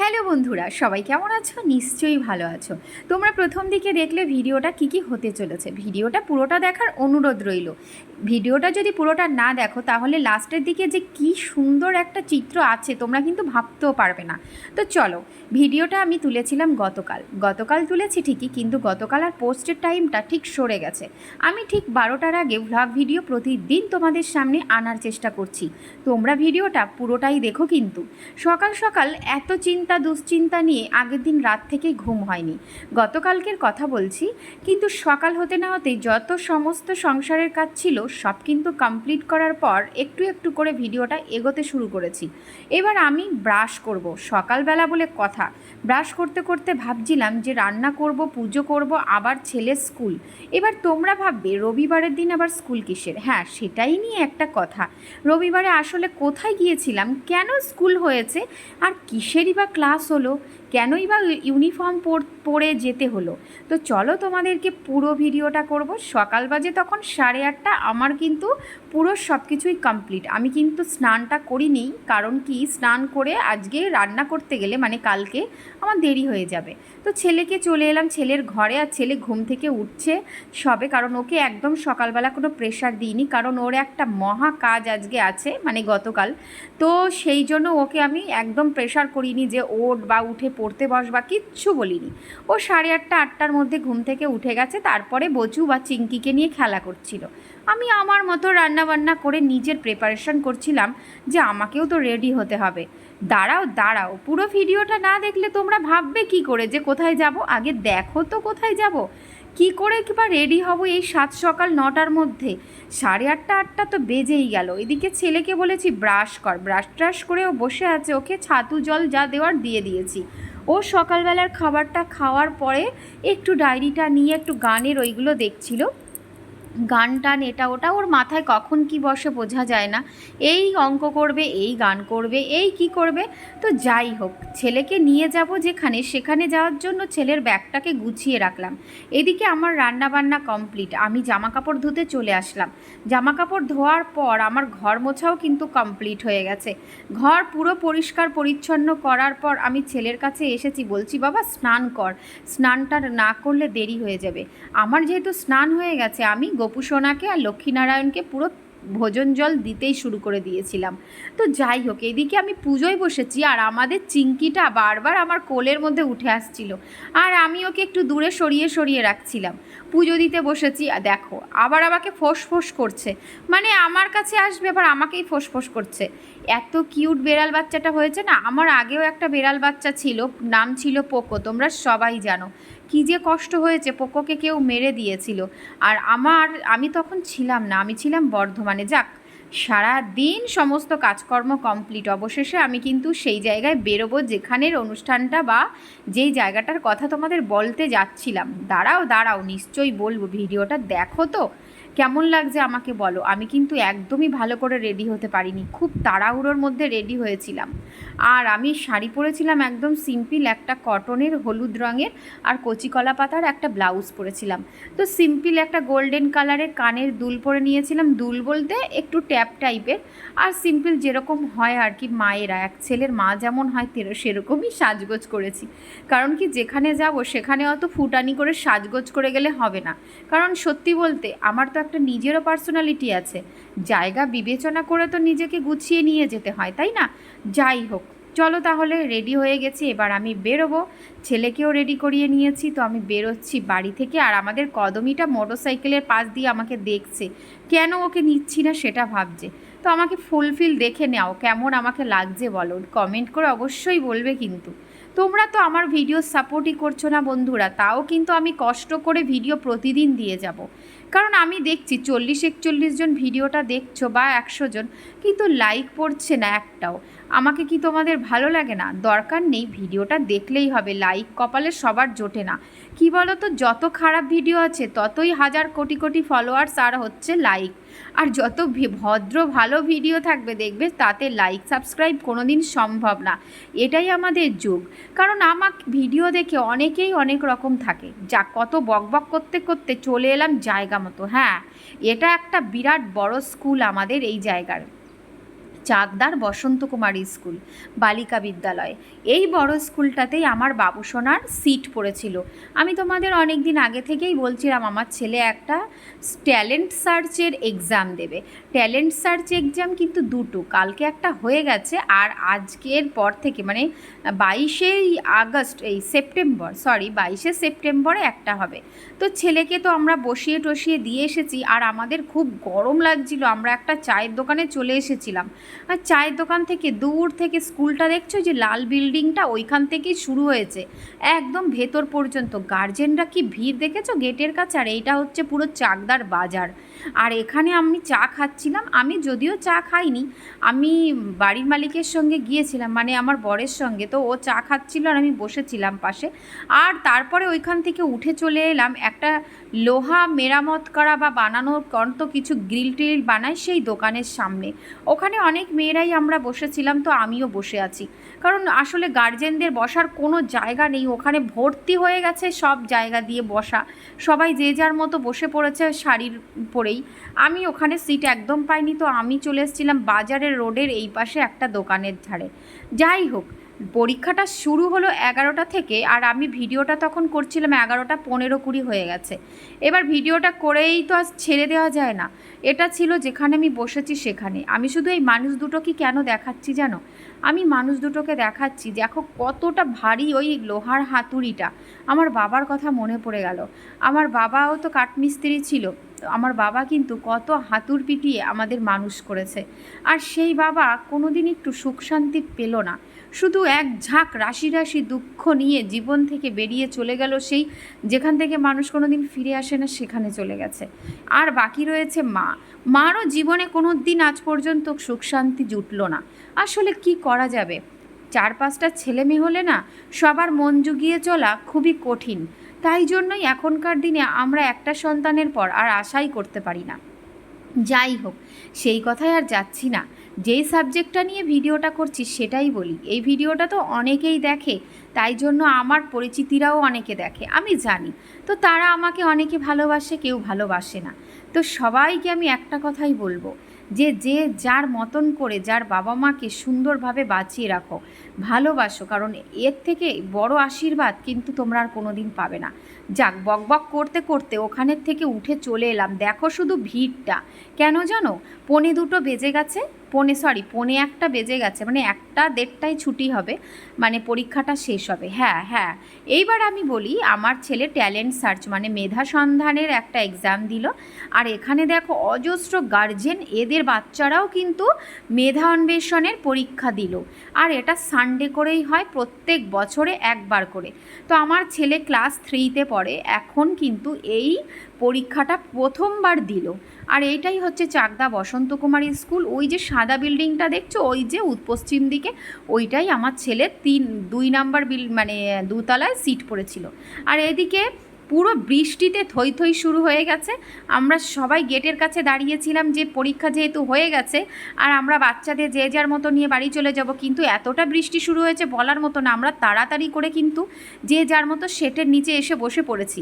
Hello বন্ধুরা, সবাই কেমন আছো? নিশ্চয়ই ভালো আছো। তোমরা প্রথম দিকে দেখলে ভিডিওটা কি কি হতে চলেছে। ভিডিওটা পুরোটা দেখার অনুরোধ রইল। ভিডিওটা যদি পুরোটা না দেখো, তাহলে লাস্টের দিকে যে কি সুন্দর একটা চিত্র আছে, তোমরা কিন্তু ভাবতেও পারবে না। তো চলো, ভিডিওটা আমি তুলেছিলাম গতকাল। গতকাল তুলেছি ঠিকই, কিন্তু গতকাল আর পোস্টের টাইমটা ঠিক সরে গেছে। আমি ঠিক বারোটার আগে ভ্লগ ভিডিও প্রতিদিন তোমাদের সামনে আনার চেষ্টা করছি। তোমরা ভিডিওটা পুরোটাই দেখো কিন্তু। সকাল সকাল এত চিন্তা দুশ্চিন্তা নিয়ে আগের দিন রাত থেকেই ঘুম হয়নি। গতকালকের কথা বলছি, কিন্তু সকাল হতে না হতেই যত সমস্ত সংসারের কাজ ছিল, সব কিন্তু কমপ্লিট করার পর একটু একটু করে ভিডিওটা এগোতে শুরু করেছি। এবার আমি ব্রাশ করব, সকালবেলা বলে কথা। ব্রাশ করতে করতে ভাবছিলাম যে রান্না করব, পুজো করব, আবার ছেলের স্কুল। এবার তোমরা ভাববে, রবিবারের দিন আবার স্কুল কিসের? হ্যাঁ সেটাই নিয়ে একটা কথা। রবিবারে আসলে কোথায় গিয়েছিলাম? কেন স্কুল হয়েছে? আর কিসেরই বা ক্লাস হলো কেনই বা ইউনিফর্ম পরে যেতে হলো। তো চলো তোমাদেরকে পুরো ভিডিওটা করব। সকাল বাজে তখন সাড়ে আটটা, আমার কিন্তু পুরো সব কিছুই কমপ্লিট আমি কিন্তু স্নানটা করিনি, কারণ কি? স্নান করে আজকে রান্না করতে গেলে মানে কালকে, আমার দেরি হয়ে যাবে। তো ছেলেকে চলে এলাম, ছেলের ঘরে, আর ছেলে ঘুম থেকে উঠছে সবে, কারণ ওকে একদম সকালবেলা কোনো প্রেশার দিইনি, কারণ ওর একটা মহা কাজ আজকে আছে মানে গতকাল। তো সেই জন্য ওকে আমি একদম প্রেশার করিনি যে ওট বা উঠে পড়তে বস বা কিচ্ছু বলিনি। ও সাড়ে আটটা, আটটার মধ্যে ঘুম থেকে উঠে গেছে, তারপরে বচু বা চিঙ্কিকে নিয়ে খেলা করছিল। আমি আমার মতো রান্নাবান্না করে নিজের প্রিপারেশন করছিলাম যে আমাকেও তো রেডি হতে হবে। দাঁড়াও দাঁড়াও, পুরো ভিডিওটা না দেখলে তোমরা ভাববে কি করে যে কোথায় যাব? আগে দেখো তো কোথায় যাব। কি করে কিবা রেডি হব এই সাত সকাল নটার মধ্যে? সাড়ে আটটা আটটা তো বেজেই গেল। এদিকে ছেলেকে বলেছি, ব্রাশ কর। ব্রাশ ট্রাশ করে ও বসে আছে। ওকে ছাতু জল যা দেওয়ার দিয়ে দিয়েছি। ও সকালবেলার খাবারটা খাওয়ার পরে একটু ডায়েরিটা নিয়ে একটু গানের ওইগুলো দেখছিল। গান টান এটা ওটা, ওর মাথায় কখন কি বসে বোঝা যায় না। এই অঙ্ক করবে, এই গান করবে, এই কি করবে? তো যাই হোক, ছেলেকে নিয়ে যাব যেখানে, সেখানে যাওয়ার জন্য ছেলের ব্যাগটাকে গুছিয়ে রাখলাম। এদিকে আমার রান্না বান্না কমপ্লিট, আমি জামা কাপড় ধুতে চলে আসলাম। জামা কাপড় ধোয়ার পর আমার ঘর মোছাও কিন্তু কমপ্লিট হয়ে গেছে। ঘর পুরো পরিষ্কার পরিচ্ছন্ন করার পর আমি ছেলের কাছে এসেছি, বলছি, বাবা, স্নান কর। স্নানটা না করলে দেরি হয়ে যাবে। আমার যেহেতু স্নান হয়ে গেছে, আমি গোপু সোনাকে আর লক্ষ্মীনারায়ণকে পুরো ভোজন জল দিতেই শুরু করে দিয়েছিলাম। তো যাই হোক, এদিকে আমি পুজোয় বসেছি আর আমাদের চিঙ্কিটা বারবার আমার কোলের মধ্যে উঠে আসছিল আর আমি ওকে একটু দূরে সরিয়ে সরিয়ে রাখছিলাম। পুজো দিতে বসেছি দেখো, আবার আমাকে ফোঁস ফোঁস করছে। মানে আমার কাছে আসবে, আবার আমাকেই ফোঁস ফোঁস করছে। এত কিউট বেড়াল বাচ্চাটা হয়েছে না, আমার আগেও একটা বেড়াল বাচ্চা ছিল, নাম ছিল পোকো, তোমরা সবাই জানো। কী যে কষ্ট হয়েছে, পোকোকে কেউ মেরে দিয়েছিল। আর আমার, আমি তখন ছিলাম না, আমি ছিলাম বর্ধমানে। যাক সারা দিন সমস্ত কাজকর্ম কমপ্লিট অবশেষে আমি কিন্তু সেই জায়গায় বেরোবো যেখানের অনুষ্ঠানটা বা যেই জায়গাটার কথা তোমাদের বলতে যাচ্ছিলাম। দাঁড়াও দাঁড়াও, নিশ্চয়ই বলব। ভিডিওটা দেখো তো। কেমন লাগছে আমাকে বলো। আমি কিন্তু একদমই ভালো করে রেডি হতে পারিনি। খুব তাড়াহুড়োর মধ্যে রেডি হয়েছিলাম। আর আমি শাড়ি পরেছিলাম একদম সিম্পল একটা কটনের হলুদ রঙের আর কচি কলা পাতার একটা ব্লাউজ পরেছিলাম। তো সিম্পল একটা গোল্ডেন কালারের কানের দুল পরে নিয়েছিলাম। দুল বলতে একটু ট্যাপ টাইপের আর সিম্পল যেরকম হয় আর কি মায়েরা, এক ছেলের মা যেমন হয় তেরো সেরকমই সাজগোজ করেছি। কারণ কি যেখানে যাব সেখানে অত ফুটানি করে সাজগোজ করে গেলে হবে না। কারণ সত্যি বলতে আমার তো একটা নিজেরও পার্সোনালিটি আছে। জায়গা বিবেচনা করে তো নিজেকে গুছিয়ে নিয়ে যেতে হয়, তাই না? যাই হোক। চলো তাহলে রেডি হয়ে গেছি, এবার আমি বেরোবো। ছেলেকেও রেডি করিয়ে নিয়েছি, তো আমি বেরোচ্ছি বাড়ি থেকে, আর আমাদের কদমিটা মোটর সাইকেলের পাশ দিয়ে আমাকে দেখছে। কেন ওকে নিচ্ছি না সেটা ভাবছে। তো আমাকে ফুলফিল দেখে নাও, কেমন আমাকে লাগছে বলো। কমেন্ট করে অবশ্যই বলবে কিন্তু। তোমরা তো আমার ভিডিও সাপোর্টই করছ না বন্ধুরা, তাও কিন্তু আমি কষ্ট করে ভিডিও প্রতিদিন দিয়ে যাব। কারণ আমি দেখছি চল্লিশ একচল্লিশ জন ভিডিওটা দেখছ বা একশো জন, কিন্তু লাইক পড়ছে না একটাও। আমাকে কি তোমাদের ভালো লাগে না? দরকার নেই, ভিডিওটা দেখলেই হবে। লাইক কপালে সবার জোটে না। কি বলো তো যত খারাপ ভিডিও আছে, ততই হাজার কোটি কোটি ফলোয়ার্স আর হচ্ছে লাইক আর যত ভদ্র ভালো ভিডিও থাকবে, দেখবে তাতে লাইক সাবস্ক্রাইব কোনো দিন সম্ভব না। এটাই আমাদের যুগ। কারণ আমার ভিডিও দেখে অনেকেই অনেক রকম থাকে। যা কত বকবক করতে করতে চলে এলাম জায়গা মতো হ্যাঁ? এটা একটা বিরাট বড় স্কুল আমাদের এই জায়গার। চাকদার বসন্ত কুমারী স্কুল, বালিকা বিদ্যালয়। এই বড় স্কুলটাতেই আমার বাবুসোনার সিট পড়েছিল। আমি তোমাদের অনেক দিন আগে থেকেই বলছিলাম, আমার ছেলে একটা ট্যালেন্ট সার্চের এক্সাম দেবে। ট্যালেন্ট সার্চ এক্সাম কিন্তু দুটো, কালকে একটা হয়ে গেছে আর আজকের পর থেকে মানে বাইশেই আগস্ট, এই সেপ্টেম্বর সরি বাইশে সেপ্টেম্বরে একটা হবে। তো ছেলেকে তো আমরা বসিয়ে টসিয়ে দিয়ে এসেছি আর আমাদের খুব গরম লাগছিল, আমরা একটা চায়ের দোকানে চলে এসেছিলাম। আর চায়ের দোকান থেকে দূর থেকে স্কুলটা দেখছ যে লাল বিল্ডিংটা ওইখান থেকেই শুরু হয়েছে। একদম ভেতর পর্যন্ত। গার্জেনরা কি ভিড় দেখেছ? গেটের কাছে? আর এইটা হচ্ছে পুরো চাকদার বাজার। আর এখানে আমি চা খাচ্ছিলাম। আমি যদিও চা খাইনি, আমি বাড়ির মালিকের সঙ্গে গিয়েছিলাম মানে আমার বরের সঙ্গে। তো ও চা খাচ্ছিল আর আমি বসেছিলাম পাশে। আর তারপরে ওইখান থেকে উঠে চলে এলাম। একটা লোহা মেরামত করা বা বানানোর কন্ত কিছু গ্রিল টিল বানায় সেই দোকানের সামনে। ওখানে অনেক মেয়েরাই আমরা বসেছিলাম, তো আমিও বসে আছি। কারণ আসলে গার্জেনদের বসার কোনো জায়গা নেই। ওখানে ভর্তি হয়ে গেছে সব জায়গা দিয়ে বসা। সবাই যে যার মতো বসে পড়েছে শাড়ির পরেই আমি ওখানে সিট একদম পাইনি, তো আমি চলে এসেছিলাম বাজারের রোডের এই পাশে একটা দোকানের ধারে। যাই হোক, পরীক্ষাটা শুরু হলো এগারোটা থেকে আর আমি ভিডিওটা তখন করছিলাম এগারোটা পনেরো কুড়ি হয়ে গেছে। এবার ভিডিওটা করেই তো আর ছেড়ে দেওয়া যায় না। এটা ছিল যেখানে আমি বসেছি সেখানে। আমি শুধু এই মানুষ দুটো কি কেন দেখাচ্ছি জানো? আমি মানুষ দুটোকে দেখাচ্ছি, দেখো কতটা ভারী ওই লোহার হাতুড়িটা। আমার বাবার কথা মনে পড়ে গেল। আমার বাবাও তো কাঠমিস্ত্রি ছিল। আমার বাবা কিন্তু কত হাতুর পিটিয়ে আমাদের মানুষ করেছে। আর সেই বাবা কোনোদিন একটু সুখ শান্তি পেল না। শুধু এক ঝাঁক রাশি রাশি দুঃখ নিয়ে জীবন থেকে বেরিয়ে চলে গেল সেই, যেখান থেকে মানুষ কোনো দিন ফিরে আসে না, সেখানে চলে গেছে। আর বাকি রয়েছে মা। মারও জীবনে কোনো দিন আজ পর্যন্ত সুখ শান্তি জুটলো না। আসলে কি করা যাবে? চার পাঁচটা ছেলে মেয়ে হলে না, সবার মন জুগিয়ে চলা খুবই কঠিন। তাই জন্যই এখনকার দিনে আমরা একটা সন্তানের পর আর আশাই করতে পারি না। যাই হোক, সেই কথায় আর যাচ্ছি না। যেই সাবজেক্টটা নিয়ে ভিডিওটা করছি সেটাই বলি। এই ভিডিওটা তো অনেকেই দেখে, তাই জন্য আমার পরিচিতিরাও অনেকে দেখে, আমি জানি। তো তারা আমাকে অনেকে ভালোবাসে, কেউ ভালোবাসে না। তো সবাইকে আমি একটা কথাই বলব যে যে যার মতন করে যার বাবা মাকে সুন্দরভাবে বাঁচিয়ে রাখো, ভালোবাসো। কারণ এর থেকে বড় আশীর্বাদ কিন্তু তোমরা আর কোনো দিন পাবে না। যাক, বক বক করতে করতে ওখানের থেকে উঠে চলে এলাম। দেখো শুধু ভিড়টা। কেন জানো? পনে দুটো বেজে গেছে। পনে সরি পনে একটা বেজে গেছে মানে একটা দেড়টায় ছুটি হবে মানে পরীক্ষাটা শেষ হবে। হ্যাঁ হ্যাঁ। এইবার আমি বলি, আমার ছেলে ট্যালেন্ট সার্চ মানে মেধা সন্ধানের একটা এক্সাম দিল। আর এখানে দেখো, অজস্র গার্জেন এদের বাচ্চারাও কিন্তু মেধা অন্বেষণের পরীক্ষা দিল। আর এটা সানডে করেই হয়, প্রত্যেক বছরে একবার করে। তো আমার ছেলে ক্লাস থ্রিতে পড়ে, এখন কিন্তু এই পরীক্ষাটা প্রথমবার দিল। আর এইটাই হচ্ছে চাকদা বসন্ত কুমারী স্কুল। ওই যে সাদা বিল্ডিংটা দেখছ, ওই যে পশ্চিম দিকে, ওইটাই আমার ছেলে তিন, দুই নাম্বার বিল মানে দুতলায় সিট পড়েছিল। আর এদিকে পুরো বৃষ্টিতে থই থই শুরু হয়ে গেছে। আমরা সবাই গেটের কাছে দাঁড়িয়েছিলাম যে পরীক্ষা যেহেতু হয়ে গেছে, আর আমরা বাচ্চাদের যে যার মতো নিয়ে বাড়ি চলে যাব, কিন্তু এতটা বৃষ্টি শুরু হয়েছে বলার মতো না, আমরা তাড়াতাড়ি করে কিন্তু যে যার মতো সেটের নিচে এসে বসে পড়েছি।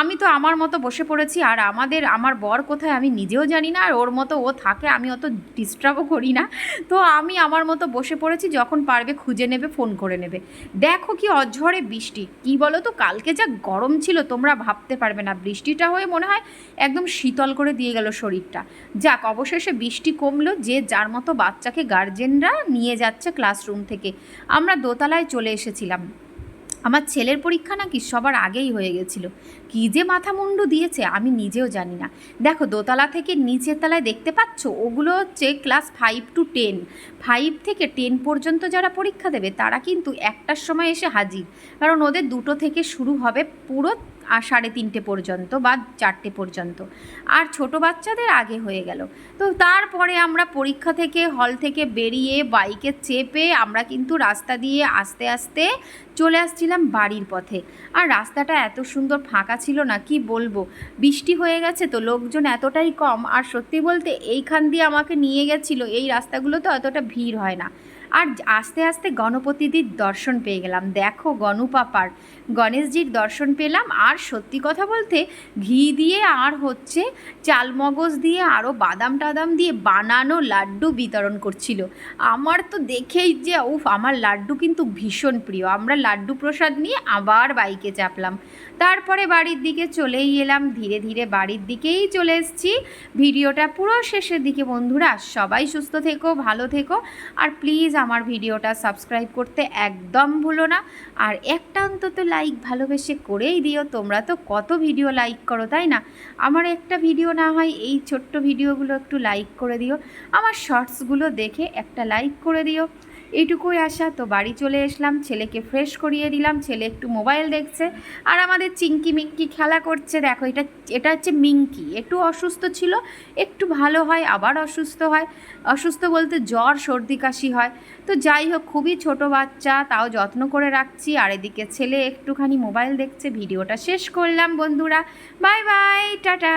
আমি তো আমার মতো বসে পড়েছি, আর আমাদের, আমার বর কোথায় আমি নিজেও জানি না, আর ওর মতো ও থাকে আমি অত ডিস্টার্বও করি না। তো আমি আমার মতো বসে পড়েছি, যখন পারবে খুঁজে নেবে ফোন করে নেবে। দেখো কি অঝরে বৃষ্টি। কি বলো তো কালকে যা গরম ছিল তোমরা ভাবতে পারবে না। বৃষ্টিটা হয়ে মনে হয় একদম শীতল করে দিয়ে গেল শরীরটা। যাক, অবশেষে বৃষ্টি কমলো যে যার মতো বাচ্চাকে গার্জেনরা নিয়ে যাচ্ছে ক্লাসরুম থেকে। আমরা দোতলায় চলে এসেছিলাম। আমার ছেলের পরীক্ষা নাকি সবার আগেই হয়ে গেছিল। কী যে মাথা মুন্ডু দিয়েছে আমি নিজেও জানি না। দেখো, দোতলা থেকে নিচের তলায় দেখতে পাচ্ছ? ওগুলো হচ্ছে class five to ten five থেকে টেন পর্যন্ত যারা পরীক্ষা দেবে, তারা কিন্তু একটার সময় এসে হাজির। কারণ ওদের দুটো থেকে শুরু হবে পুরো আর সাড়ে তিনটে পর্যন্ত বা চারটে পর্যন্ত। আর ছোট বাচ্চাদের আগে হয়ে গেল। তো তারপরে আমরা পরীক্ষা থেকে, হল থেকে বেরিয়ে বাইকে চেপে আমরা কিন্তু রাস্তা দিয়ে আস্তে আস্তে চলে আসছিলাম বাড়ির পথে। আর রাস্তাটা এত সুন্দর ফাঁকা ছিল না, কি বলব? বৃষ্টি হয়ে গেছে তো লোকজন এতটাই কম। আর সত্যি বলতে এইখান দিয়ে আমাকে নিয়ে গেছিল, এই রাস্তাগুলো তো অতটা ভিড় হয় না। আর আস্তে আস্তে গণপতিদির দর্শন পেয়ে গেলাম। দেখো গণপাপার গণেশজির দর্শন পেলাম। আর সত্যি কথা বলতে, ঘি দিয়ে আর হচ্ছে চালমগজ দিয়ে আরও বাদাম টাদাম দিয়ে বানানো লাড্ডু বিতরণ করছিল। আমার তো দেখেই যে, উফ, আমার লাড্ডু কিন্তু ভীষণ প্রিয়। আমরা লাড্ডু প্রসাদ নিয়ে আবার বাইকে চাপলাম। তারপরে বাড়ির দিকে চলেই এলাম। ধীরে ধীরে বাড়ির দিকেই চলে এসেছি। ভিডিওটা পুরো শেষের দিকে, বন্ধুরা। সবাই সুস্থ থেকো, ভালো থেকো। আর প্লিজ আমার ভিডিওটা সাবস্ক্রাইব করতে একদম ভুলো না। আর একটা অন্তত লাইক ভালোবেসে করেই দিও। তোমরা তো কত ভিডিও লাইক করো, তাই না? আমার একটা ভিডিও না হয়, এই ছোট্ট ভিডিওগুলো একটু লাইক করে দিও। আমার শর্টসগুলো দেখে একটা লাইক করে দিও। এইটুকুই আশা। তো বাড়ি চলে এসলাম, ছেলেকে ফ্রেশ করিয়ে দিলাম, ছেলে একটু মোবাইল দেখছে। আর আমাদের চিঙ্কি মিঙ্কি খেলা করছে, দেখো এটা এটা হচ্ছে মিঙ্কি একটু অসুস্থ ছিল, একটু ভালো হয়, আবার অসুস্থ হয়। অসুস্থ বলতে জ্বর, সর্দি কাশি হয়। তো যাই হোক, খুবই ছোট বাচ্চা, তাও যত্ন করে রাখছি। আর এদিকে ছেলে একটুখানি মোবাইল দেখছে, ভিডিওটা শেষ করলাম বন্ধুরা। Bye bye, tata.